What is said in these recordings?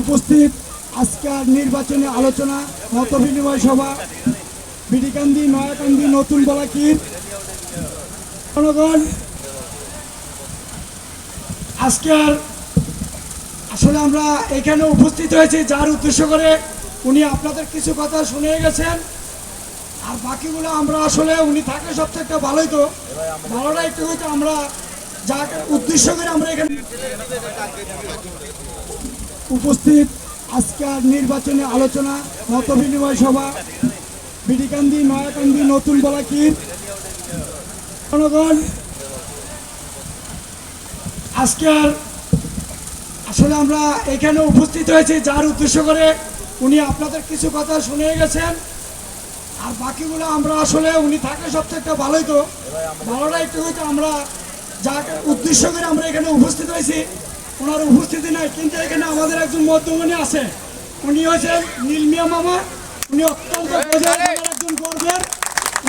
উপস্থিত আজকের নির্বাচনী আলোচনা, মত বিনিময় সভা বিডিকান্দি নয়াকান্দি নতুন বলাকির জনগণ। আজকের আসলে আমরা এখানে উপস্থিত হয়েছি যার উদ্দেশ্য করে উনি আপনাদের কিছু কথা শুনে গেছেন। আর বাকিগুলো আমরা আসলে উনি থাকলে সবচেয়ে একটা ভালোই তো। ভালোটা একটু হয়তো আমরা যা উদ্দেশ্য করে আমরা এখানে উপস্থিত আজকের নির্বাচনী আলোচনা, মত বিনিময় সভা বিডিকান্দি নয়াকান্দি নতুন বলাকির জনগণ, আজকের আসলে আমরা এখানে উপস্থিত হয়েছি যার উদ্দেশ্য করে উনি আপনাদের কিছু কথা শুনে গেছেন। আর বাকিগুলো আমরা আসলে উনি থাকলে সবচেয়ে একটা ভালোই তো। ভালোটা একটু হয়তো আমরা যা উদ্দেশ্য করে আমরা এখানে উপস্থিত হয়েছি ওনার উপস্থিতি নাই কিন্তু এখানে আমাদের একজন মধ্যমণি আছে। উনি হচ্ছেন নীলমিয়া মামা উনি অত্যন্ত একজন গর্বের।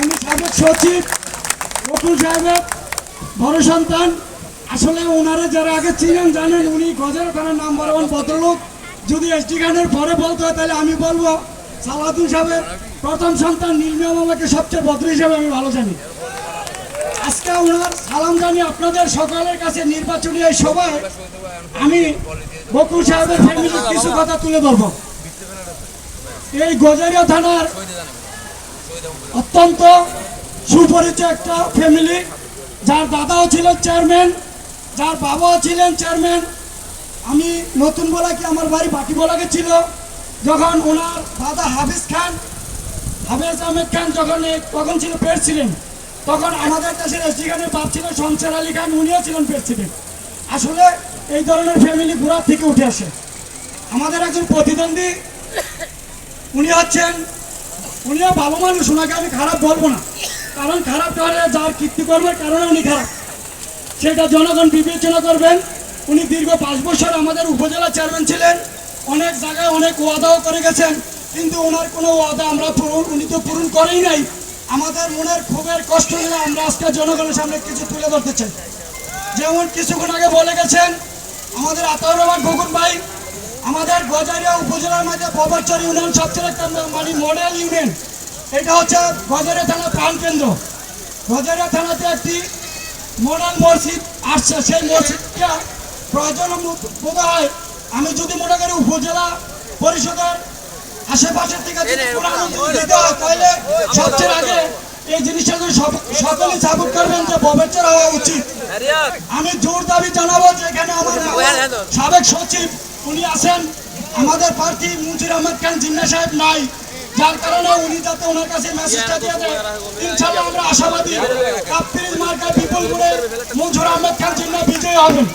উনি সাবেক সচিব বকুল সাহেবের বড় সন্তান। আসলে ওনারা যারা আগে ছিলেন জানেন উনি গজের থানার নাম্বার ওয়ান ভদ্রলোক। যদি এসটি খানের পরে বলতে হয় তাহলে আমি বলব সালাদুল সাহেবের প্রথম সন্তান নীলমিয়া মামাকে সবচেয়ে ভদ্র হিসেবে আমি ভালো জানি। আজকে ওনার সালাম জানি আপনাদের সকলের কাছে নির্বাচনী এই সভায় আমি বকুল সাহেবের ফ্যামিলির কিছু কথা তুলে ধরবো। এই গজারিয়া থানার অত্যন্ত সুপরিচিত একটা ফ্যামিলি যার দাদাও ছিলেন চেয়ারম্যান যার বাবাও ছিলেন চেয়ারম্যান আমি নতুন বলাকে আমার বাড়ি বাটি বলাকে ছিল? যখন ওনার দাদা হাফিজ খান, হাফেজ আহমেদ খান যখন তখন ছিল প্রেসিডেন্ট তখন আমাদের দেশের এসডি খানের বাপ ছিল শমশের আলী খান, উনিও ছিলেন প্রেসিডেন্ট আসলে এই ধরনের ফ্যামিলি ঘোরার থেকে উঠে আসে। আমাদের একজন প্রতিদ্বন্দ্বী, উনি হচ্ছেন, উনিও ভালো মানুষ ওনাকে আমি খারাপ বলব না। কারণ খারাপ হলে যার কীর্তিকর্মের কারণে উনি খারাপ। সেটা জনগণ বিবেচনা করবেন। উনি দীর্ঘ পাঁচ বছর আমাদের উপজেলা চেয়ারম্যান ছিলেন। অনেক জায়গায় অনেক ওয়াদাও করে গেছেন। কিন্তু ওনার কোনো ওয়াদা আমরা পূরণ উনি তো পূরণ করেই নাই। আমাদের মনের ক্ষোভের কষ্ট নিয়ে আমরা আজকে জনগণের সামনে কিছু তুলে ধরতে চাই। যেমন কিছুক্ষণ আগে বলে গেছেন, আমাদের আতাউর রহমান খোকন ভাই, আমাদের গজারিয়া উপজেলার মধ্যে ববরচর ইউনিয়ন সবচেয়ে একটা মানে মডেল ইউনিয়ন। এটা হচ্ছে গজারিয়া থানা প্রাণকেন্দ্র গজারিয়া থানাতে একটি মডেল মসজিদ আসছে। সেই মসজিদটা প্রয়োজন বোধ হয়। আমি যদি মনে করি উপজেলা পরিষদের আশেপাশের থেকে দিতে হয় তাহলে সবচেয়ে আগে এই জিনিসটা যদি সকলে সাপোর্ট করবেন যে ববেচর হওয়া উচিত। আমি জোর দাবি জানাব যে এখানে আমার সাবেক সচিব উনি আছেন। আমাদের প্রার্থী মুজির আহমেদ খান জিন্না সাহেব নাই। যার কারণে উনি যাতে ওনার কাছে মেসেজটা দিয়ে দেয়। ইনশাল্লাহ আমরা আশাবাদী কাপ্পির মার্কা বিপুল করে মুজির আহমেদ খান জিন্না বিজয়ী হবেন।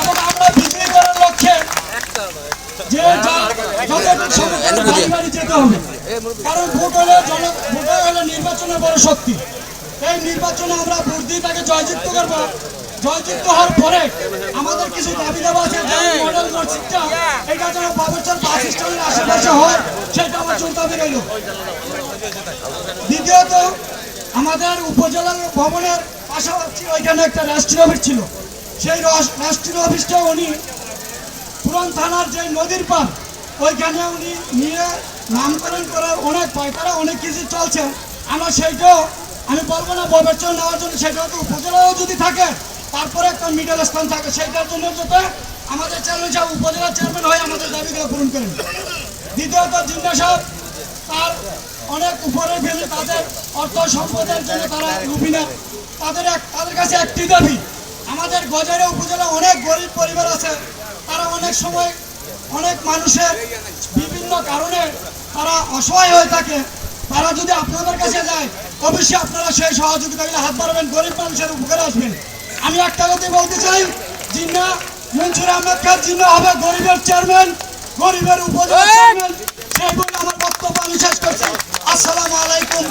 এবং আমরা বিজয়ী করার লক্ষ্যে যে বাড়ি যেতে হবে কারণ ভোট হলে জন ভোট হলে নির্বাচনের বড় শক্তি এই নির্বাচনে আমরা ভোট দিয়ে তাকে জয়যুক্ত করব জয়যুক্ত হওয়ার পরে আমাদের কিছু দাবি দেওয়া আছে মডেল মসজিদটা এটা যেন বাবুরচর বাস স্ট্যান্ডের আশেপাশে হয় সেটা আমার দাবি রইল দ্বিতীয়ত আমাদের উপজেলা ভবনের পাশাপাশি ওইখানে একটা রাষ্ট্রীয় অফিস ছিল সেই রাষ্ট্রীয় অফিসটা উনি পুরান থানার যে নদীর পার, ওইখানে উনি নিয়ে নামকরণ করার অনেক পায়তারা অনেক কিছু চলছে। আমার সেইটাও, আমি বলব না ববেচর নেওয়ার জন্য, সেটাও তো উপজেলাও যদি থাকে, তারপরে একটা মিডল স্থান থাকে। সেইটার জন্য যাতে আমাদের চেয়ারম্যান সাহেব, উপজেলা চেয়ারম্যান হয়ে আমাদের দাবিগুলো পূরণ করেন। দ্বিতীয়ত জিন্দা সাহেব, তার অনেক উপরে ফেলে তাদের অর্থ সম্পদের জন্য তারা রুবিনা তাদের এক- তাদের কাছে একটি দাবি, আমাদের গজারে উপজেলা অনেক গরিব পরিবার আছে তারা অনেক সময় অনেক মানুষের বিভিন্ন কারণে তারা অসহায় হয়ে থাকে। তারা যদি আপনাদের কাছে যায়, অবশ্যই আপনারা সেই সহযোগিতাগুলো হাত বাড়াবেন, গরিব মানুষের উপকারে আসবেন। আমি একটা কথাই বলতে চাই, জিন্না মনসুর আহমেদ খান জিন্না হবে গরিবের চেয়ারম্যান গরিবের উপজেলা সেই বলে আমার বক্তব্য আমি শেষ করছি। আসসালামু আলাইকুম।